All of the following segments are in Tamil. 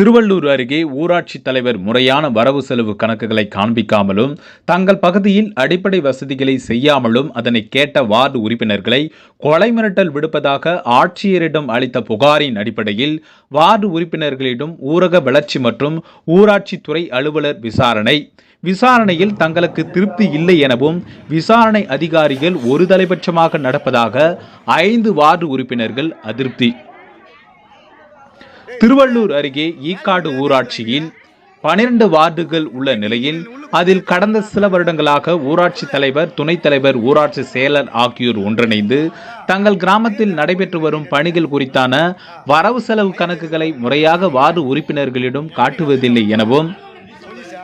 திருவள்ளூர் அருகே ஊராட்சி தலைவர் முறையான வரவு செலவு கணக்குகளை காண்பிக்காமலும் தங்கள் பகுதியில் அடிப்படை வசதிகளை செய்யாமலும் அதனை கேட்ட வார்டு உறுப்பினர்களை கொலை மிரட்டல் விடுப்பதாக ஆட்சியரிடம் அளித்த புகாரின் அடிப்படையில் வார்டு உறுப்பினர்களிடம் ஊரக வளர்ச்சி மற்றும் ஊராட்சித்துறை அலுவலர் விசாரணை. விசாரணையில் தங்களுக்கு திருப்தி இல்லை எனவும் விசாரணை அதிகாரிகள் ஒரு தலைபட்சமாக நடப்பதாக ஐந்து வார்டு உறுப்பினர்கள் அதிருப்தி. திருவள்ளூர் அருகே ஈக்காடு ஊராட்சியில் பனிரெண்டு வார்டுகள் உள்ள நிலையில் அதில் கடந்த சில வருடங்களாக ஊராட்சி தலைவர் துணைத் தலைவர் ஊராட்சி செயலர் ஆகியோர் ஒன்றிணைந்து தங்கள் கிராமத்தில் நடைபெற்று வரும் பணிகள் குறித்தான வரவு செலவு கணக்குகளை முறையாக வார்டு உறுப்பினர்களிடம் காட்டுவதில்லை எனவும்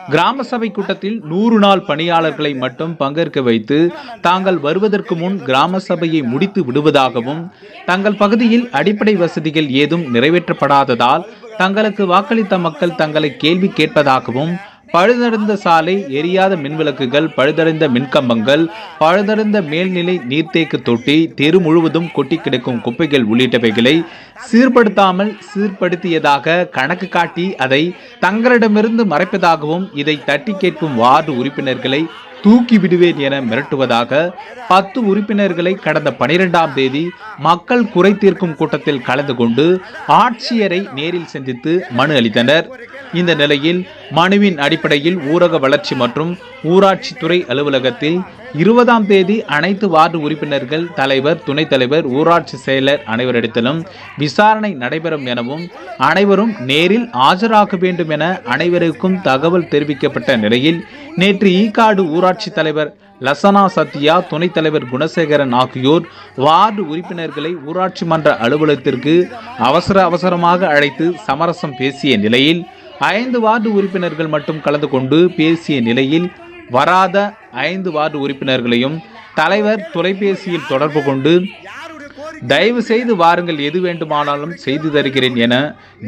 கிராம சபை கூட்டத்தில் நூறு நாள் பணியாளர்களை மட்டும் பங்கேற்க வைத்து தாங்கள் வருவதற்கு முன் கிராம சபையை முடித்து விடுவதாகவும் தங்கள் பகுதியில் அடிப்படை வசதிகள் ஏதும் நிறைவேற்றப்படாததால் தங்களுக்கு வாக்களித்த மக்கள் தங்களை கேள்வி கேட்பதாகவும் பழுதடைந்த சாலை எரியாத மின்விளக்குகள் பழுதடைந்த மின்கம்பங்கள் பழுதடைந்த மேல்நிலை நீர்த்தேக்கு தொட்டி தெரு முழுவதும் கொட்டி கிடக்கும் குப்பைகள் உள்ளிட்டவைகளை சீர்படுத்தாமல் சீர்படுத்தியதாக கணக்கு காட்டி அதை தங்களிடமிருந்து மறைப்பதாகவும் இதை தட்டி கேட்கும் வார்டு உறுப்பினர்களை தூக்கி விடுவேன் என மிரட்டுவதாக பத்து உறுப்பினர்களை கடந்த பனிரெண்டாம் தேதி மக்கள் குறை தீர்க்கும் கூட்டத்தில் கலந்து கொண்டு ஆட்சியரை நேரில் சந்தித்து மனு அளித்தனர். இந்த நிலையில் மனுவின் அடிப்படையில் ஊரக வளர்ச்சி மற்றும் ஊராட்சித்துறை அலுவலகத்தில் இருபதாம் தேதி அனைத்து வார்டு உறுப்பினர்கள் தலைவர் துணைத் தலைவர் ஊராட்சி செயலர் அனைவரிடத்திலும் விசாரணை நடைபெறும் எனவும் அனைவரும் நேரில் ஆஜராக வேண்டும் என அனைவருக்கும் தகவல் தெரிவிக்கப்பட்ட நிலையில் நேற்று ஈகாடு ஊராட்சி தலைவர் லசனா சத்யா துணைத் தலைவர் குணசேகரன் ஆகியோர் வார்டு உறுப்பினர்களை ஊராட்சி மன்ற அலுவலகத்திற்கு அவசர அவசரமாக அழைத்து சமரசம் பேசிய நிலையில் ஐந்து வார்டு உறுப்பினர்கள் மட்டும் கலந்து கொண்டு பேசிய நிலையில் வராத ஐந்து வார்டு உறுப்பினர்களையும் தலைவர் தொலைபேசியில் தொடர்பு கொண்டு தயவு செய்து வாருங்கள் எது வேண்டுமானாலும் செய்து தருகிறேன் என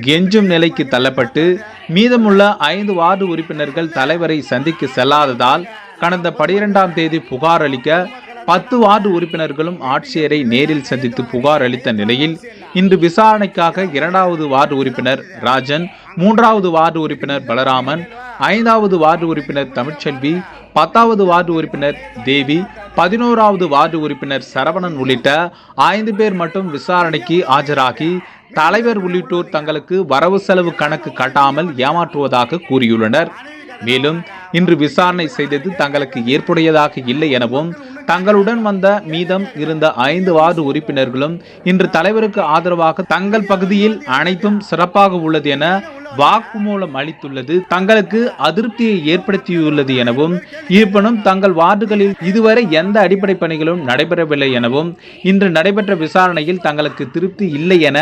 கெஞ்சும் நிலைக்கு தள்ளப்பட்டு மீதமுள்ள ஐந்து வார்டு உறுப்பினர்கள் தலைவரை சந்திக்க செல்லாததால் கடந்த பனிரெண்டாம் தேதி புகார் அளிக்க பத்து வார்டு உறுப்பினர்களும் ஆட்சியரை நேரில் சந்தித்து புகார் அளித்த நிலையில் இன்று விசாரணைக்காக இரண்டாவது வார்டு உறுப்பினர் ராஜன் மூன்றாவது வார்டு உறுப்பினர் பலராமன் ஐந்தாவது வார்டு உறுப்பினர் தமிழ்ச்செல்வி பத்தாவது வார்டு உறுப்பினர் தேவி பதினோராவது வார்டு உறுப்பினர் சரவணன் உள்ளிட்ட ஐந்து பேர் மட்டும் விசாரணைக்கு ஆஜராகி தலைவர் உள்ளிட்டோர் தங்களுக்கு வரவு செலவு கணக்கு கட்டாமல் ஏமாற்றுவதாக கூறியுள்ளனர். மேலும் இன்று விசாரணை செய்தது தங்களுக்கு ஏற்புடையதாக இல்லை எனவும் தங்களுடன் வந்த மீதம் இருந்த ஐந்து வார்டு உறுப்பினர்களும் இன்று தலைவருக்கு ஆதரவாக தங்கள் பகுதியில் அனைத்தும் சிறப்பாக உள்ளது என வாக்குமூலம் அளித்துள்ளது. தங்களுக்கு அதிருப்தியை ஏற்படுத்தியுள்ளது எனவும் இருப்பினும் தங்கள் வார்டுகளில் இதுவரை எந்த அடிப்படை பணிகளும் நடைபெறவில்லை எனவும் இன்று நடைபெற்ற விசாரணையில் தங்களுக்கு திருப்தி இல்லை என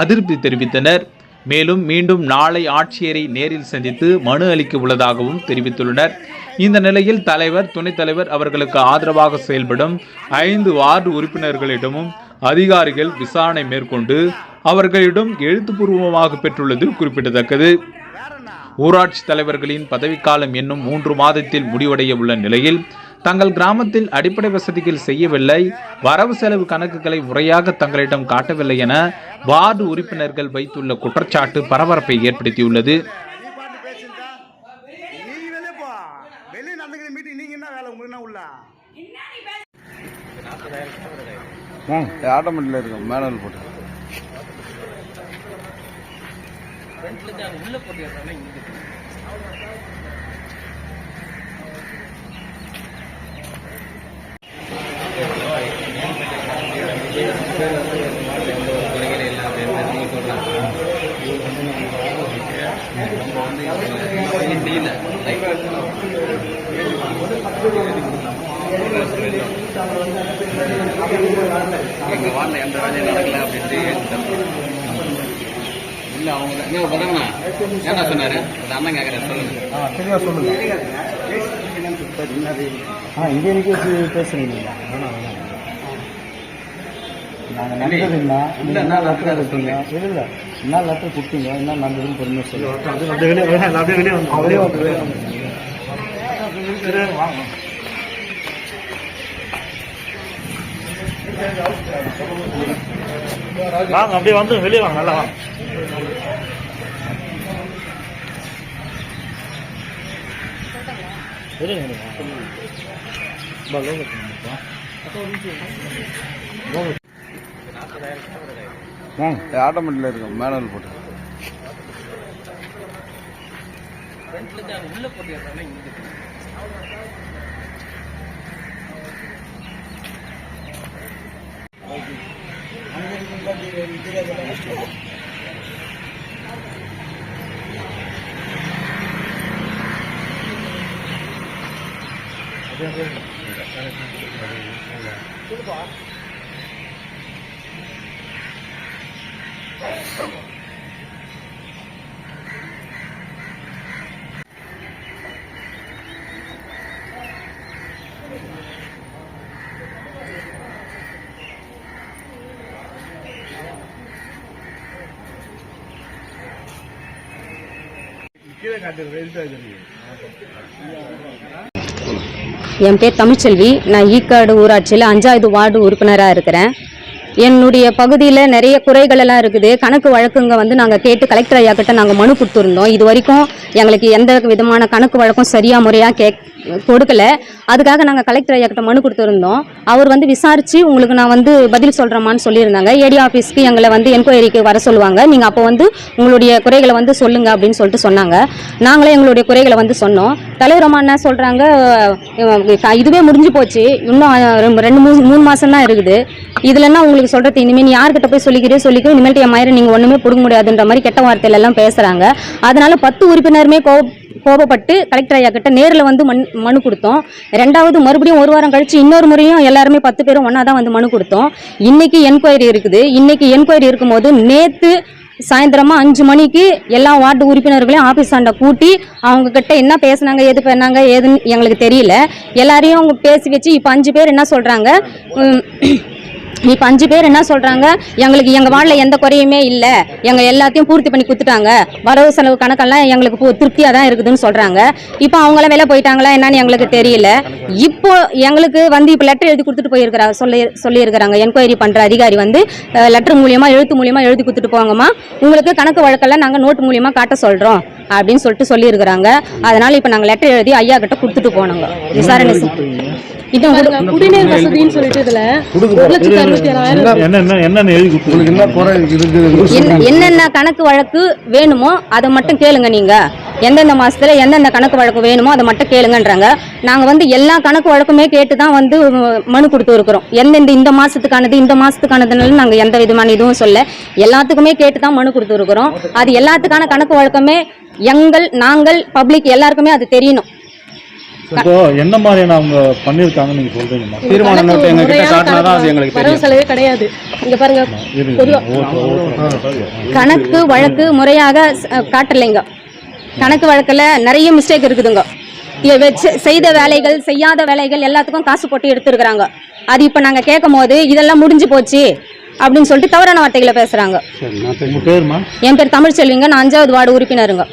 அதிருப்தி தெரிவித்தனர். மேலும் மீண்டும் நாளை ஆட்சியரை நேரில் சந்தித்து மனு அளிக்க உள்ளதாகவும் தெரிவித்துள்ளனர். இந்த நிலையில் தலைவர் துணைத் தலைவர் அவர்களுக்கு ஆதரவாக செயல்படும் ஐந்து வார்டு உறுப்பினர்களிடமும் அதிகாரிகள் விசாரணை மேற்கொண்டு அவர்களிடம் எழுத்துப்பூர்வமாக பெற்றுள்ளது குறிப்பிடத்தக்கது. ஊராட்சி தலைவர்களின் பதவிக்காலம் என்னும் மூன்று மாதத்தில் முடிவடைய உள்ள நிலையில் தங்கள் கிராமத்தில் அடிப்படை வசதிகள் செய்யவில்லை. வரவு செலவு கணக்குகளை முறையாக தங்களிடம் காட்டவில்லை என வார்டு உறுப்பினர்கள் வைத்துள்ள குற்றச்சாட்டு பரபரப்பை ஏற்படுத்தியுள்ளது. நீ பாட்டு வெளியே நடந்துக்கிற மீட்டிங் நீங்க என்ன எந்த வேலையும் நடக்கல அப்படின்ட்டு இல்லை அவங்க நீங்க பதங்கண்ணா என்ன சொன்னார் அந்த அண்ணன் கேட்கறேன் சொல்லுங்க ஆ சரியா ஆ இங்கே நிற்க பேசுறீங்களா? வேணாம் வேணாம். நாங்கள் நடந்ததுங்கண்ணா என்ன லெட்டர் கொடுத்தீங்க இல்லை என்ன லெட்டர் கொடுத்தீங்க? என்ன நடந்ததுன்னு பொறுமையாக சொல்லுங்கள் அப்படியே வெளியே வந்து அப்படியே வந்து வாங்க அப்படியே வந்து வெளியே வாங்க நல்லா வாங்க. வெளியே வாங்க. ம் ஆட்டோமேட்டிக்கில் இருக்கும் மேனுவல் போட்டு உள்ள போட்டு என் பேர் தமிழ்ச்செல்வி. நான் ஈக்காடு ஊராட்சியில் அஞ்சாவது வார்டு உறுப்பினராக இருக்கிறேன். என்னுடைய பகுதியில் நிறைய குறைகள் எல்லாம் இருக்குது. கணக்கு வழக்குங்க வந்து நாங்கள் கேட்டு கலெக்டர் ஐயா கிட்ட நாங்கள் மனு கொடுத்துருந்தோம். இது வரைக்கும் எங்களுக்கு எந்த விதமான கணக்கு வழக்கும் சரியாக முறையாக கே கொடுக்கல. அதுக்காக நாங்கள் கலெக்டர் ஐயாக்கிட்ட மனு கொடுத்துருந்தோம். அவர் வந்து விசாரித்து உங்களுக்கு நான் வந்து பதில் சொல்கிறேம்மான்னு சொல்லியிருந்தாங்க. ஏடி ஆஃபீஸ்க்கு எங்களை வந்து என்கொயரிக்கு வர சொல்லுவாங்க. நீங்கள் அப்போ வந்து உங்களுடைய குறைகளை வந்து சொல்லுங்க அப்படின்னு சொல்லிட்டு சொன்னாங்க. நாங்களே எங்களுடைய குறைகளை வந்து சொன்னோம். தலைவரம்மா என்ன சொல்கிறாங்க இதுவே முடிஞ்சு போச்சு. இன்னும் ரெண்டு- மூணு மூணு மாதம் தான் இருக்குது இதுலன்னா உங்களுக்கு சொல்கிறது இனிமேல் நீ யார்கிட்ட போய் சொல்லிக்கிறே சொல்லிக்கோ இனிமேல் என் மயிரை நீங்கள் ஒன்றுமே பிடுங்க முடியாதுன்ற மாதிரி கெட்ட வார்த்தையிலெல்லாம் பேசுகிறாங்க அதனால் பத்து உறுப்பினருமே கோ கோபப்பட்டு கலெக்டர் ஐயா கிட்ட நேரில் வந்து மண் மனு கொடுத்தோம். ரெண்டாவது மறுபடியும் ஒரு வாரம் கழித்து இன்னொரு முறையும் எல்லாருமே பத்து பேரும் ஒன்றா தான் வந்து மனு கொடுத்தோம். இன்றைக்கி என்கொயரி இருக்குது. இன்றைக்கி என்கொயரி இருக்கும்போது நேற்று சாயந்தரமா அஞ்சு மணிக்கு எல்லா வார்டு உறுப்பினர்களையும் ஆஃபீஸ் ஆண்ட கூட்டி அவங்க கிட்ட என்ன பேசுனாங்க எது பண்ணாங்க ஏதுன்னு எங்களுக்கு தெரியல. எல்லாரையும் அவங்க பேசி வச்சு இப்போ அஞ்சு பேர் என்ன சொல்கிறாங்க இப்போ அஞ்சு பேர் என்ன சொல்கிறாங்க எங்களுக்கு எங்கள் வார்டில் எந்த குறையுமே இல்லை. எங்கள் எல்லாத்தையும் பூர்த்தி பண்ணி கொடுத்துட்டாங்க. வரவு செலவு கணக்கெல்லாம் எங்களுக்கு திருப்தியாக தான் இருக்குதுன்னு சொல்கிறாங்க இப்போ அவங்களாம் வெளில போயிட்டாங்களா என்னன்னு எங்களுக்கு தெரியல. இப்போ எங்களுக்கு வந்து இப்போ லெட்டர் எழுதி கொடுத்துட்டு போயிருக்கிறாங்க சொல்லி சொல்லியிருக்கிறாங்க. என்கொயரி பண்ணுற அதிகாரி வந்து லெட்டர் மூலியமாக எழுத்து மூலியமாக எழுதி கொடுத்துட்டு போங்கம்மா. உங்களுக்கு கணக்கு வழக்கெல்லாம் நாங்கள் நோட்டு மூலியமாக காட்ட சொல்கிறோம் அப்படின்னு சொல்லிட்டு சொல்லியிருக்கிறாங்க. அதனால் இப்போ நாங்கள் லெட்டர் எழுதி ஐயா கிட்ட கொடுத்துட்டு போனோங்க. விசாரணை செய்- இது பாருங்க, குடிநீர் வசதின்னு சொல்லிட்டு இதுல ஒரு லட்சத்தி அறுபத்தி ஏழாயிரம் என்ன என்ன என்னென்ன எழுதி என்ன குறை இருக்குது என்ன- என்னென்ன கணக்கு வழக்கு வேணுமோ அதை மட்டும் கேளுங்க நீங்க. எந்தெந்த மாசத்துல எந்தெந்த கணக்கு வழக்கு வேணுமோ அதை மட்டும் கேளுங்கன்றாங்க. நாங்க வந்து எல்லா கணக்கு வழக்குமே கேட்டு தான் வந்து மனு கொடுத்து இருக்கிறோம். எந்தெந்த இந்த மாசத்துக்கானது இந்த மாசத்துக்கானதுனால நாங்க எந்த விதமான இதுவும் சொல்ல எல்லாத்துக்குமே கேட்டு தான் மனு கொடுத்து இருக்கிறோம். அது எல்லாத்துக்கான கணக்கு வழக்கமே எங்கள் நாங்கள் பப்ளிக் எல்லாருக்குமே அது தெரியணும். இப்போ என்ன மாதிரியான அவங்க பண்ணியிருக்காங்கன்னு நீங்க சொல்றீங்கம்மா? தீர்மான நோட்டு எங்க கிட்ட காட்டினாதான் அது எங்களுக்கு வரவு செலவே கிடையாது. இங்க பாருங்க கணக்கு வழக்கு முறையாக காட்டலைங்க. கணக்கு வழக்கில் நிறைய மிஸ்டேக் இருக்குதுங்க. வெச்ச- செய்த வேலைகள் செய்யாத வேலைகள் எல்லாத்துக்கும் காசு போட்டு எடுத்துருக்குறாங்க. அது இப்போ நாங்கள் கேட்கும் போது இதெல்லாம் முடிஞ்சு போச்சு அப்படின்னு சொல்லிட்டு தவறான வார்த்தைகளை பேருமா என் பேர் தமிழ்ச்செல்விங்க நான் அஞ்சாவது வார்டு உறுப்பினருங்க.